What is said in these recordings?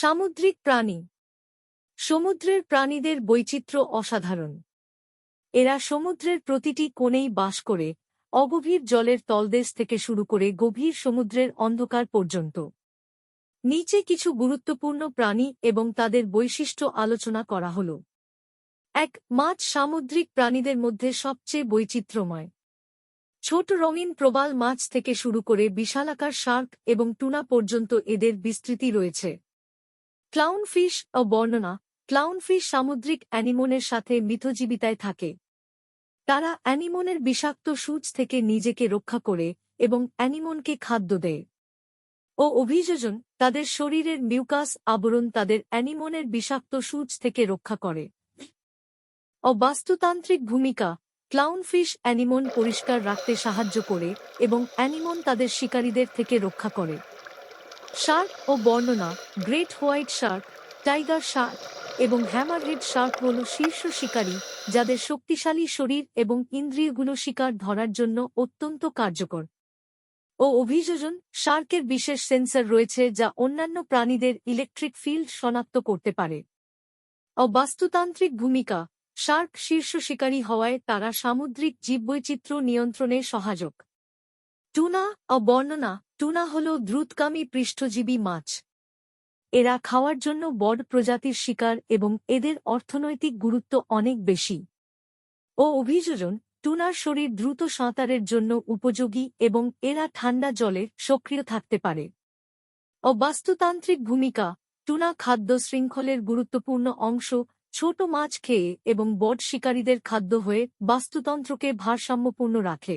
সামুদ্রিক প্রাণী। সমুদ্রের প্রাণীদের বৈচিত্র্য অসাধারণ। এরা সমুদ্রের প্রতিটি কোণেই বাস করে, অগভীর জলের তলদেশ থেকে শুরু করে গভীর সমুদ্রের অন্ধকার পর্যন্ত। নিচে কিছু গুরুত্বপূর্ণ প্রাণী এবং তাদের বৈশিষ্ট্য আলোচনা করা হল। এক, মাছ সামুদ্রিক প্রাণীদের মধ্যে সবচেয়ে বৈচিত্র্যময়। ছোট রঙিন প্রবাল মাছ থেকে শুরু করে বিশালাকার শার্ক এবং টুনা পর্যন্ত এদের বিস্তৃতি রয়েছে। ক্লাউনফিশ ও বর্ণনা ক্লাউনফিশ সামুদ্রিক অ্যানিমনের সাথে মিথজীবিতায় থাকে। তারা অ্যানিমনের বিষাক্ত সূচ থেকে নিজেকে রক্ষা করে এবং অ্যানিমনকে খাদ্য দেয়। ও অভিযোজন তাদের শরীরের মিউকাস আবরণ তাদের অ্যানিমনের বিষাক্ত সূচ থেকে রক্ষা করে। অবাস্তুতান্ত্রিক ভূমিকা ক্লাউনফিশ অ্যানিমন পরিষ্কার রাখতে সাহায্য করে এবং অ্যানিমন তাদের শিকারীদের থেকে রক্ষা করে। শার্ক ও বর্ণনা great white shark, tiger shark এবং হ্যামারহেড শার্ক হল শীর্ষ শিকারী যাদের শক্তিশালী শরীর এবং ইন্দ্রিয়গুলো শিকার ধরার জন্য অত্যন্ত কার্যকর। ও অভিযোজন, শার্কের বিশেষ সেন্সর রয়েছে যা অন্যান্য প্রাণীদের ইলেকট্রিক ফিল্ড শনাক্ত করতে পারে। অবাস্তুতান্ত্রিক ভূমিকা, শার্ক শীর্ষ শিকারী হওয়ায় তারা সামুদ্রিক জীববৈচিত্র্য নিয়ন্ত্রণে সহায়ক। টুনা অবর্ণনা টুনা হল দ্রুতকামী পৃষ্ঠজীবী মাছ। এরা খাওয়ার জন্য বড প্রজাতির শিকার এবং এদের অর্থনৈতিক গুরুত্ব অনেক বেশি। ও অভিযোজন টুনার শরীর দ্রুত সাঁতারের জন্য উপযোগী এবং এরা ঠান্ডা জলে সক্রিয় থাকতে পারে। অবাস্তুতান্ত্রিক ভূমিকা টুনা খাদ্য শৃঙ্খলের গুরুত্বপূর্ণ অংশ, ছোট মাছ খেয়ে এবং বড শিকারীদের খাদ্য হয়ে বাস্তুতন্ত্রকে ভারসাম্যপূর্ণ রাখে।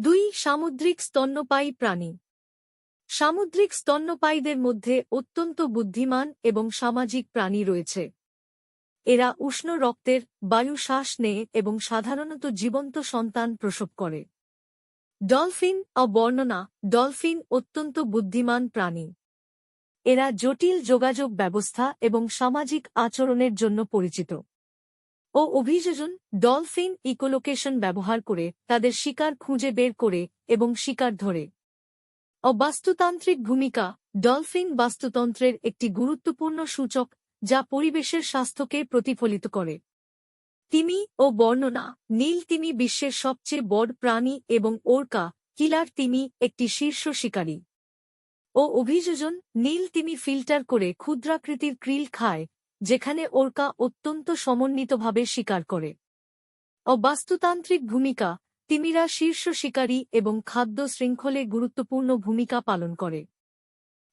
দুই, সামুদ্রিক স্তন্যপায়ী প্রাণী। সামুদ্রিক স্তন্যপায়ীদের মধ্যে অত্যন্ত বুদ্ধিমান এবং সামাজিক প্রাণী রয়েছে। এরা উষ্ণ রক্তের বায়ু শ্বাস নেয় এবং সাধারণত জীবন্ত সন্তান প্রসব করে। ডলফিন অবর্ণনা ডলফিন অত্যন্ত বুদ্ধিমান প্রাণী। এরা জটিল যোগাযোগ ব্যবস্থা এবং সামাজিক আচরণের জন্য পরিচিত। ও অভিযোজন ডলফিন ইকোলোকেশন ব্যবহার করে তাদের শিকার খুঁজে বের করে এবং শিকার ধরে। অবাস্তুতান্ত্রিক ভূমিকা ডলফিন বাস্তুতন্ত্রের একটি গুরুত্বপূর্ণ সূচক যা পরিবেশের স্বাস্থ্যকে প্রতিফলিত করে। তিমি ও বর্ণনা, নীল তিমি বিশ্বের সবচেয়ে বড় প্রাণী এবং ওরকা, কিলার তিমি একটি শীর্ষ শিকারী। ও অভিযোজন, নীল তিমি ফিল্টার করে ক্ষুদ্রাকৃতির ক্রিল খায় যেখানে ওরকা অত্যন্ত সমন্বিতভাবে শিকার করে। অবাস্তুতান্ত্রিক ভূমিকা, তিমিরা শীর্ষ শিকারী এবং খাদ্য শৃঙ্খলে গুরুত্বপূর্ণ ভূমিকা পালন করে।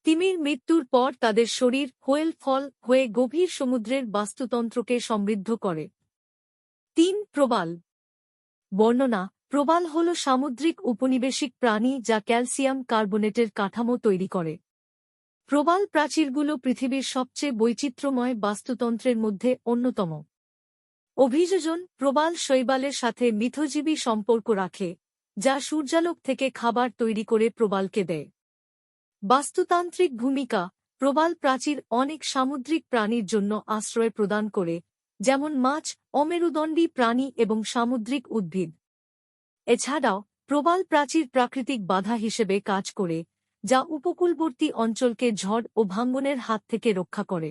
তিমির মৃত্যুর পর তাদের শরীর হোয়েল ফল হয়ে গভীর সমুদ্রের বাস্তুতন্ত্রকে সমৃদ্ধ করে। তিন, প্রবাল। বর্ণনা, প্রবাল হল সামুদ্রিক উপনিবেশিক প্রাণী যা ক্যালসিয়াম কার্বোনেটের কাঠামো তৈরি করে। প্রবাল প্রাচীরগুলো পৃথিবীর সবচেয়ে বৈচিত্র্যময় বাস্তুতন্ত্রের মধ্যে অন্যতম। অভিযোজন প্রবাল শৈবালের সাথে মিথজীবী সম্পর্ক রাখে, যা সূর্যালোক থেকে খাবার তৈরি করে প্রবালকে দেয়। বাস্তুতান্ত্রিক ভূমিকা প্রবাল প্রাচীর অনেক সামুদ্রিক প্রাণীর জন্য আশ্রয় প্রদান করে, যেমন মাছ, অমেরুদণ্ডী প্রাণী এবং সামুদ্রিক উদ্ভিদ। এছাড়াও প্রবাল প্রাচীর প্রাকৃতিক বাধা হিসেবে কাজ করে যা উপকূলবর্তী অঞ্চলকে ঝড় ও ভাঙ্গনের হাত থেকে রক্ষা করে।